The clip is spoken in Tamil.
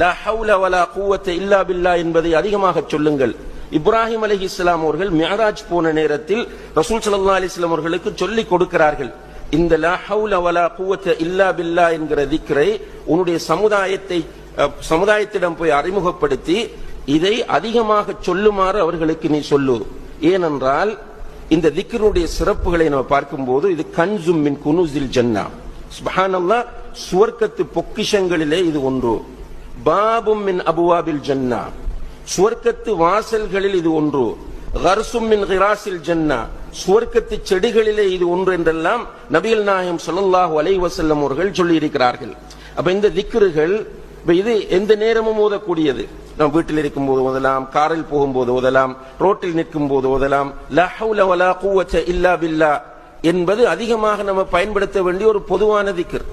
லா ஹவுல வலா கூவத்தை இல்லா பில்லா என்பதை அதிகமாக சொல்லுங்கள். இப்ராஹிம் அலி இஸ்லாம் அவர்கள் மியராஜ் போன நேரத்தில் ரசூல் சல்லா அலைஹி அவர்களுக்கு சொல்லிக் கொடுக்கிறார்கள். இந்த லா ஹவுல வலா கூவத்தை இல்லா பில்லா என்கிற திக்ரை உன்னுடைய சமுதாயத்தை சமுதாயத்திடம் போய் அறிமுகப்படுத்தி இதை அதிகமாக சொல்லுமாறு அவர்களுக்கு நீ சொல்லு. ஏனென்றால் இந்த திக்ருடைய சிறப்புகளை நம்ம பார்க்கும்போது இது கன்சும் மின் குனுசில் ஜன்னா. சுபஹானல்லாஹ் சுவர்க்கத்து பொக்கிஷங்களிலே இது ஒன்று. பாபும் மின் அபுவாபில் ஜன்னா. சுவர்க்கத்து வாசல்களில் இது ஒன்று. ஹர்சும் மின் ஹிராசில் ஜன்னா. சுவர்க்கத்து செடிகளிலே இது ஒன்று என்றெல்லாம் நபிகள் நாயம் சொல்லல்லாஹு அலைவசல்லம் அவர்கள் சொல்லி இருக்கிறார்கள் அப்ப இந்த திக்ருகள் இப்ப இது எந்த நேரமும் ஓதக்கூடியது. நாம் வீட்டில் இருக்கும்போது ஓதலாம் காரில் போகும்போது ஓதலாம் ரோட்டில் நிற்கும் போது ஓதலாம் இல்லா பில்லா என்பது அதிகமாக நம்ம பயன்படுத்த வேண்டிய ஒரு பொதுவான திக்ர்.